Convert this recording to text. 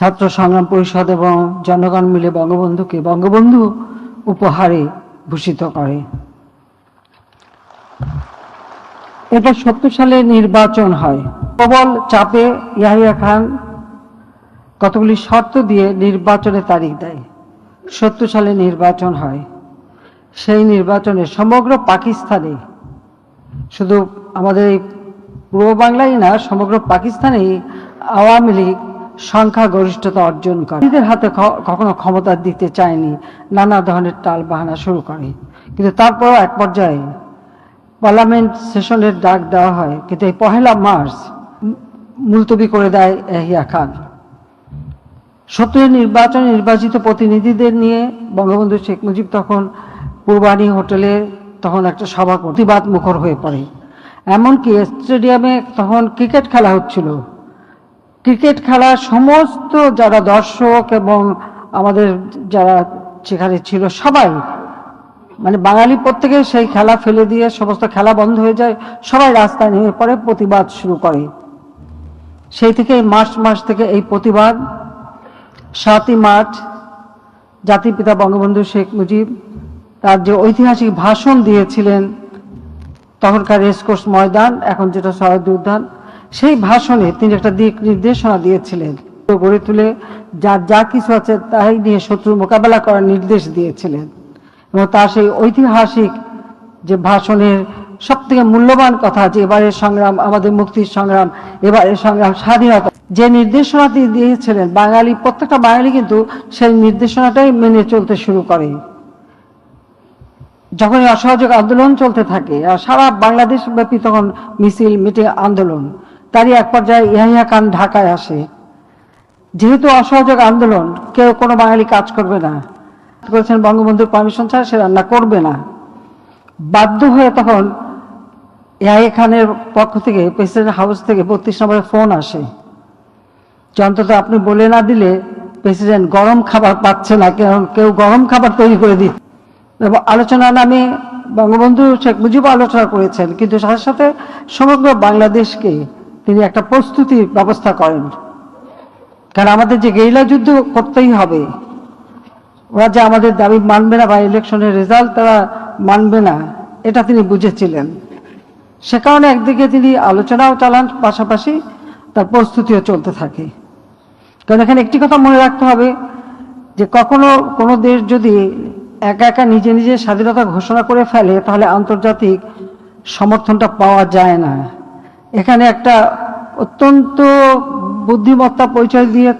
ছাত্র সংগ্রাম পরিষদ এবং জনগণ মিলে বঙ্গবন্ধুকে বঙ্গবন্ধু উপহারে ভূষিত করে। এরপর সত্তর সালে নির্বাচন হয়। প্রবল চাপে ইয়াহিয়া খান কতগুলি শর্ত দিয়ে নির্বাচনের তারিখ দেয়। সত্তর সালে নির্বাচন হয়। সেই নির্বাচনে সমগ্র পাকিস্তানে শুধু আমাদের পূর্ব বাংলায় না, সমগ্র পাকিস্তানেই আওয়ামী লীগ সংখ্যাগরিষ্ঠতা অর্জন করে। নিজেদের হাতে কখনো ক্ষমতা দিতে চায়নি, নানা ধরনের টাল বাহানা শুরু করে। কিন্তু তারপর এক পর্যায়ে পার্লামেন্ট সেশনের ডাক দেওয়া হয়, কিন্তু এই পহেলা মার্চ মুলতবি করে দেয় এহিয়া খান। সত্তরের নির্বাচনে নির্বাচিত প্রতিনিধিদের নিয়ে বঙ্গবন্ধু শেখ মুজিব তখন পূর্বাণী হোটেলে তখন একটা সভা প্রতিবাদ মুখর হয়ে পড়ে। এমনকি স্টেডিয়ামে তখন ক্রিকেট খেলা হচ্ছিল। ক্রিকেট খেলা সমস্ত যারা দর্শক এবং আমাদের যারা সেখানে ছিল সবাই মানে বাঙালি প্রত্যেকে সেই খেলা ফেলে দিয়ে সমস্ত খেলা বন্ধ হয়ে যায়, সবাই রাস্তায় নেমে পড়ে প্রতিবাদ শুরু করে। সেই থেকে মার্চ মাস থেকে এই প্রতিবাদ। সাতই মার্চ, জাতির পিতা বঙ্গবন্ধু শেখ মুজিব তার যে ঐতিহাসিক ভাষণ দিয়েছিলেন। তখনকার রেসকোর্স ময়দান, এখন যেটা সহায়দী উদ্যান। সেই ভাষণে তিনি একটা দিক নির্দেশনা দিয়েছিলেন। গড়ে তুলে যার যা কিছু আছে তাই নিয়ে শত্রু মোকাবেলা করার নির্দেশ দিয়েছিলেন। এবং তার সেই ঐতিহাসিক যে ভাষণের সব থেকে মূল্যবান কথা যে এবারের সংগ্রাম, আমাদের মুক্তির সংগ্রাম, এবারের সংগ্রাম স্বাধীনতা, যে নির্দেশনা তিনি দিয়েছিলেন, বাঙালি, প্রত্যেকটা বাঙালি কিন্তু সেই নির্দেশনাটাই মেনে চলতে শুরু করে। যখন অসহযোগ আন্দোলন চলতে থাকে, আর সারা বাংলাদেশ ব্যাপী তখন মিছিল, মিটিং, আন্দোলন তারই এক পর্যায়ে ইয়াহিয়া খান ঢাকায় আসে। যেহেতু অসহযোগ আন্দোলন, কেউ কোনো বাঙালি কাজ করবে না। করেছেন বঙ্গবন্ধুর পারমিশন ছাড়া সে রান্না করবে না। বাধ্য হয়ে তখন ইয়াহিয়া খানের পক্ষ থেকে, প্রেসিডেন্ট হাউস থেকে বত্রিশ নম্বরে ফোন আসে। যে আপনি বলে না দিলে প্রেসিডেন্ট গরম খাবার পাচ্ছে না কারণ কেউ গরম খাবার তৈরি করে দিচ্ছে এবং আলোচনা নামে বঙ্গবন্ধু শেখ মুজিব আলোচনা করেছেন। কিন্তু সাথে সাথে সমগ্র বাংলাদেশকে তিনি একটা প্রস্তুতির ব্যবস্থা করেন। কারণ আমাদের যে গেরিলা যুদ্ধ করতেই হবে, ওরা যে আমাদের দাবি মানবে না বা ইলেকশনের রেজাল্ট তারা মানবে না, এটা তিনি বুঝেছিলেন। সে কারণে একদিকে তিনি আলোচনাও চালান, পাশাপাশি তার প্রস্তুতিও চলতে থাকে। কারণ এখানে একটি কথা মনে রাখতে হবে যে কখনো কোনো দেশ যদি একা একা নিজে নিজে স্বাধীনতা ঘোষণা করে ফেলে, তাহলে আন্তর্জাতিক সমর্থনটা পাওয়া যায় না। এখানে একটা অত্যন্ত বুদ্ধিমত্তা পরিচয় দিয়ে